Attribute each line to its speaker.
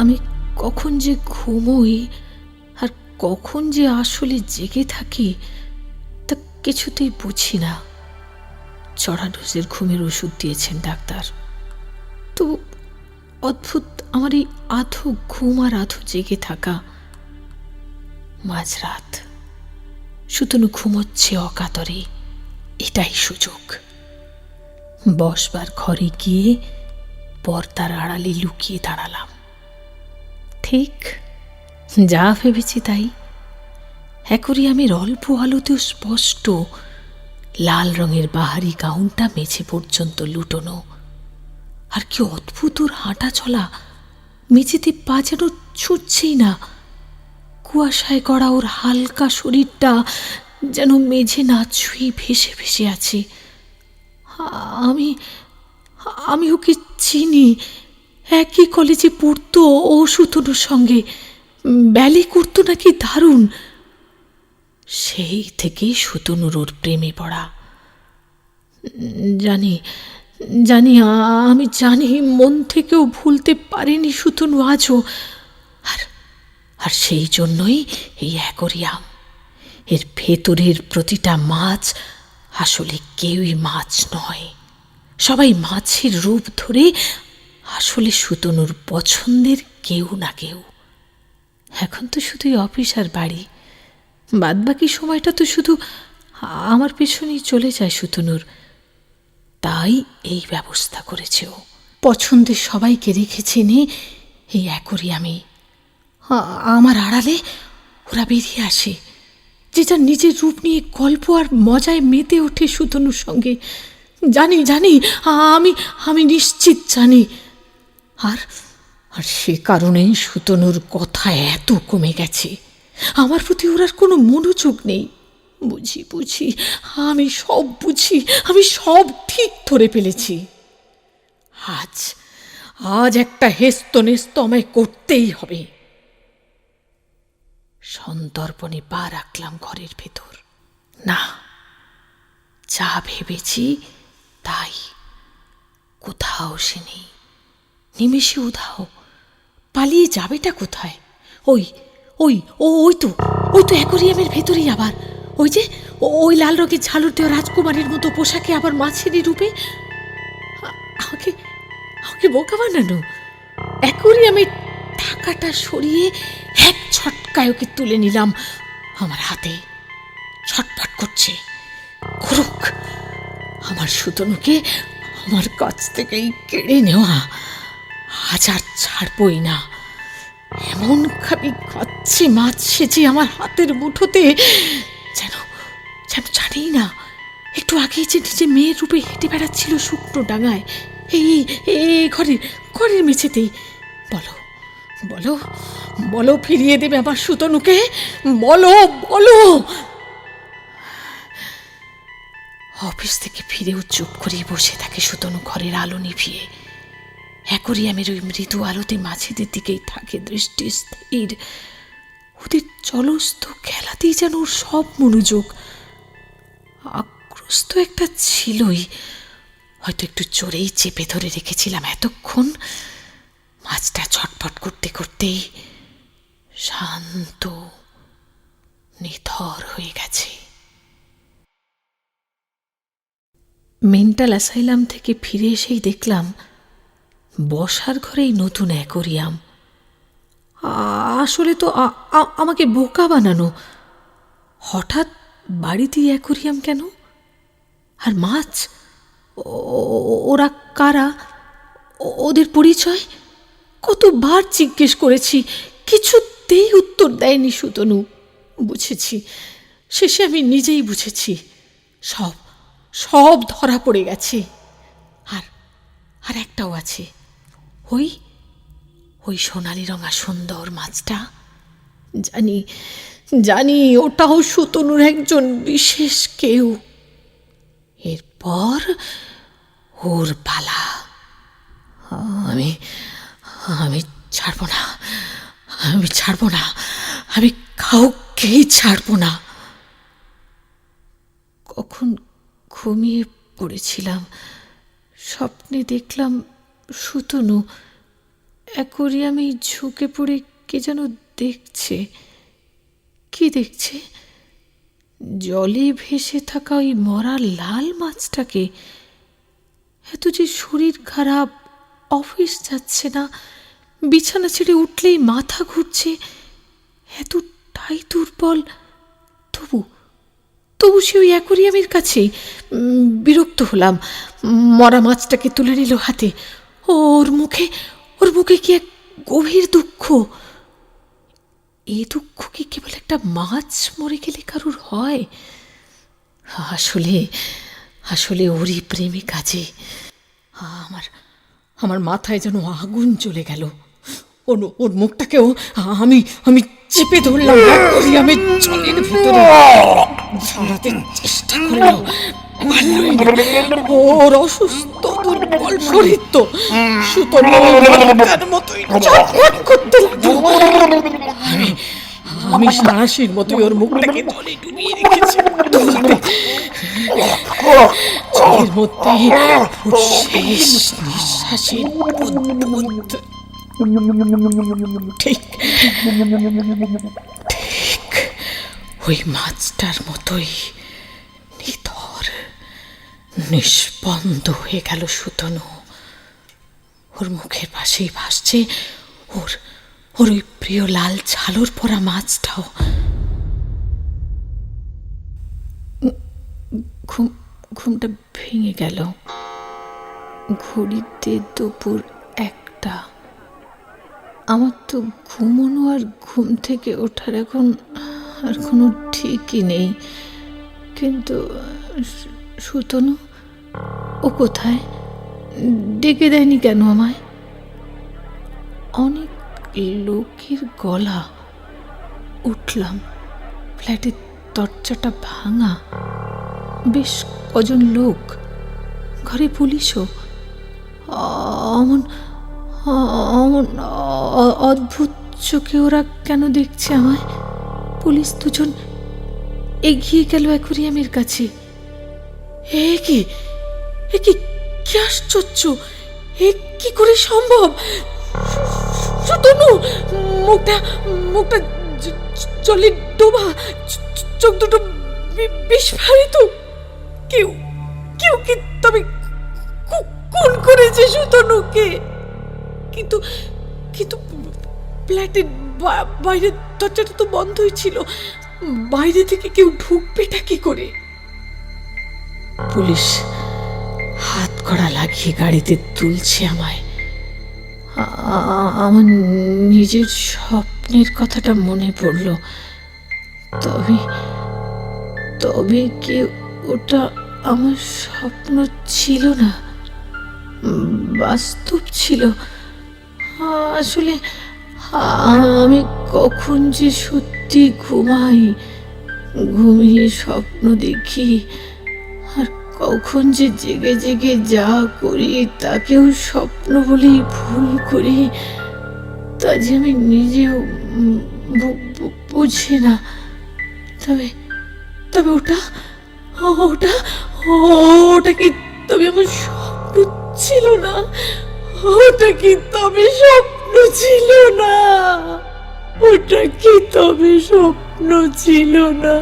Speaker 1: আমি কখন যে ঘুমোই আর কখন যে আসলে জেগে থাকি, তা কিছুতেই বুঝি না। চড়া ডোজের ঘুমের ওষুধ দিয়েছেন ডাক্তার। তো অদ্ভুত আমার এই আধো ঘুম আর আধো জেগে থাকা মাঝরাত। সুতনু ঘুমোচ্ছে অকাতরে। এটাই সুযোগ। বসবার ঘরে গিয়ে পর্দার আড়ালে লুকিয়ে দাঁড়ালাম। ঠিক, যা ভেবেছি তাই। অ্যাকোরিয়ামের অল্প আলোতেও স্পষ্ট লাল রঙের বাহারি গাউনটা মেঝে পর্যন্ত লুটোনো। আর কি অদ্ভুত ওর হাঁটা চলা। মেঝেতে পা ছুটছেই না। কুয়াশায় গড়া ওর হালকা শরীরটা যেন মেঝে না ছুঁয়ে ভেসে ভেসে আছে। আমি আমি ওকে চিনি, একই কলেজে পড়তো ও সুতনুর সঙ্গে। ব্যালে করতো নাকি দারুণ। সেই থেকেই সুতনুর ওর প্রেমে পড়া। জানি জানি আমি জানি মন থেকেও ভুলতে পারিনি সুতনু আজও। আর সেই জন্যই এই অ্যাকোরিয়াম। এর ভেতরের প্রতিটা মাছ আসলে কেউই মাছ নয়। সবাই মাছের রূপ ধরে আসলে সুতনুর পছন্দের কেউ না কেউ। এখন তো শুধুই অফিস আর বাড়ি। বাদবাকি সময়টা তো শুধু আমার পেছনেই চলে যায় সুতনুর। তাই এই ব্যবস্থা করেছে ও। পছন্দের সবাইকে রেখেছে নে এই অ্যাকোরিয়ামে আমার আড়ালে ওরা বেরিয়ে আসে। যে যার নিজের রূপ নিয়ে গল্প আর মজায় মেতে ওঠে সুতনুর সঙ্গে। জানি জানি, আমি আমি নিশ্চিত জানি। আর আর সে কারণেই সুতনুর কথা এত কমে গেছে। আমার প্রতি ওর আর কোনো মনোযোগ নেই। বুঝি বুঝি, আমি সব বুঝি, আমি সব ঠিক ধরে ফেলেছি। আজ আজ একটা হেস্ত নেস্ত আমায় করতেই হবে। সন্তর্পণে পা রাখলাম ঘরের ভেতর। না, যা ভেবেছি তাই। কোথাও সে নেই। নিমেষে উধাও। পালিয়ে যাবেটা কোথায়? ওই ওই, ও, ওই তো ওই তো অ্যাকোরিয়ামের ভেতরেই আবার। ওই যে ওই লাল রঙের ঝালর দেওয়া রাজকুমারীর মতো পোশাকে আবার মাছেরই রূপে? আমাকে আমাকে বোকা বানানো? অ্যাকোরিয়ামের ঢাকাটা সরিয়ে এক ছটকায় ওকে তুলে নিলাম। আমার হাতে ছটফট করছে। করুক আমার সুতনুকে আমার কাছ থেকেই কেড়ে নেওয়া। আজ আর ছাড়বই না। এমন খাবি খাচ্ছে মাছ সেচে আমার হাতের মুঠোতে যেন যেন জানি না একটু আগেই যে নিজে মেয়ের রূপে হেঁটে বেড়াচ্ছিল শুকনো ডাঙায় এই, এই ঘরের ঘরের মেঝেতেই। বলো বলো বলো ফিরিয়ে দেবে আমার সুতনুকে। বলো বলো। অফিস থেকে ফিরেও চুপ করে বসে থাকে সুতনু ঘরের আলো নিভিয়ে। অ্যাকোরিয়ামের ওই মৃদু আলোতে মাছেদের দিকেই থাকে দৃষ্টি স্থির। ওদের জলস্থ খেলাতেই যেন ওর সব মনোযোগ আক্রোশ তো একটা ছিলই। হয়তো একটু জোরেই চেপে ধরে রেখেছিলাম এতক্ষণ। মাছটা ছটফট করতে করতেই শান্ত, নিথর হয়ে গেছে। মেন্টাল অ্যাসাইলাম থেকে ফিরে এসেই দেখলাম বসার ঘরেই নতুন অ্যাকোরিয়াম। আসলে তো আমাকে বোকা বানানো। হঠাৎ বাড়িতেই অ্যাকোরিয়াম কেন? আর মাছ? ওরা কারা? ওদের পরিচয়? কতবার জিজ্ঞেস করেছি, কিছুতেই উত্তর দেয়নি সুতনু। বুঝেছি, শেষে আমি নিজেই বুঝেছি, সব সব ধরা পড়ে গেছে। আর আর একটাও আছে। ওই ওই সোনালি রঙা সুন্দর মাছটা। জানি জানি ওটাও সুতনুর একজন বিশেষ কেউ। এরপর ওর পালা। আমি আমি ছাড়বো না। আমি ছাড়বো না। আমি কাউকেই ছাড়বো না। কখন ঘুমিয়ে পড়েছিলাম, স্বপ্নে দেখলাম সুতনু অ্যাকোরিয়ামে ঝুঁকে পড়ে কে যেন দেখছে। কি দেখছে? জলে ভেসে থাকা ওই মরা লাল মাছটাকে। এত যে শরীর খারাপ, অফিস যাচ্ছে না। বিছানা ছেড়ে উঠলেই মাথা ঘুরছে। এতটাই দুর্বল। তবু তবু সে ওই অ্যাকোরিয়ামের কাছে বিরক্ত হলাম। মরা মাছটাকে তুলে নিল হাতে। ওর মুখে ওর মুখে কি এক গভীর দুঃখ? এ দুঃখ কি কেবল একটা মাছ মরে গেলে কারুর হয়? আসলে আসলে ওরই প্রেমে কাজে। আমার আমার মাথায় যেন আগুন চলে গেল। ওর ওর মুখটাকেও আমি আমি চেপে ধরলাম আমি জলের ভিতরে চেষ্টা করল পারলই না। ওর আমি মতোই ওর মুখটাকে জলে ডুবিয়ে রেখেছি। মধ্যে নিঃশ্বাসের ঠিক। ওই মাছটার মতোই নিথর, নিষ্পন্দ হয়ে গেল সুতনু। ওর মুখের পাশেই ভাসছে ওর ওর ওই প্রিয় লাল ঝালর পরা মাছটাও। ঘুম, ঘুমটা ভেঙে গেল। ঘড়িতে দুপুর একটা। আমার তো ঘুমোনো আর ঘুম থেকে ওঠার এখন আর কোনো ঠিকই নেই। কিন্তু, সুতনু, ও কোথায়? ডেকে দেয়নি কেন আমায়? অনেক লোকের গলা। উঠলাম। ফ্ল্যাটের দরজাটা ভাঙা। বেশ কজন লোক। ঘরে পুলিশও। অমন অমন অদ্ভুত চোখে ওরা কেন দেখছে আমায়? পুলিশ দুজন এগিয়ে গেল অ্যাকোরিয়ামের কাছে। এ কি? এ কি? কি আশ্চর্য! এ কি করে সম্ভব? সুতনু মুখটা মুখটা জলে ডোবা চোখ দুটো বিস্ফারিত। কেউ কেউ কি তবে কু- খুন করেছে সুতনুকে? কিন্তু কিন্তু ফ্ল্যাটের বাইরের দরজাটা তো বন্ধই ছিল। বাইরে থেকে কেউ ঢুকবেটা কি করে? পুলিশ হাত কড়া লাগিয়ে গাড়িতে তুলছে আমায়। আমার নিজের স্বপ্নের কথাটা মনে পড়ল। তবে তবে কি ওটা আমার স্বপ্ন ছিল না? বাস্তব ছিল। আসলে, আমি কখন যে সত্যি ঘুমাই, ঘুমিয়ে স্বপ্ন দেখি, আর কখন যে জেগে জেগে যা করি, তাকেও স্বপ্ন বলেই ভুল করি, তা যে আমি নিজেও বুঝি না। তবে তবে ওটা ওটা ওটা কি তবে আমার স্বপ্ন ছিল না? ওটা কিন্তু তবে স্বপ্ন ছিল না? ওটা কি তবে স্বপ্ন ছিল না?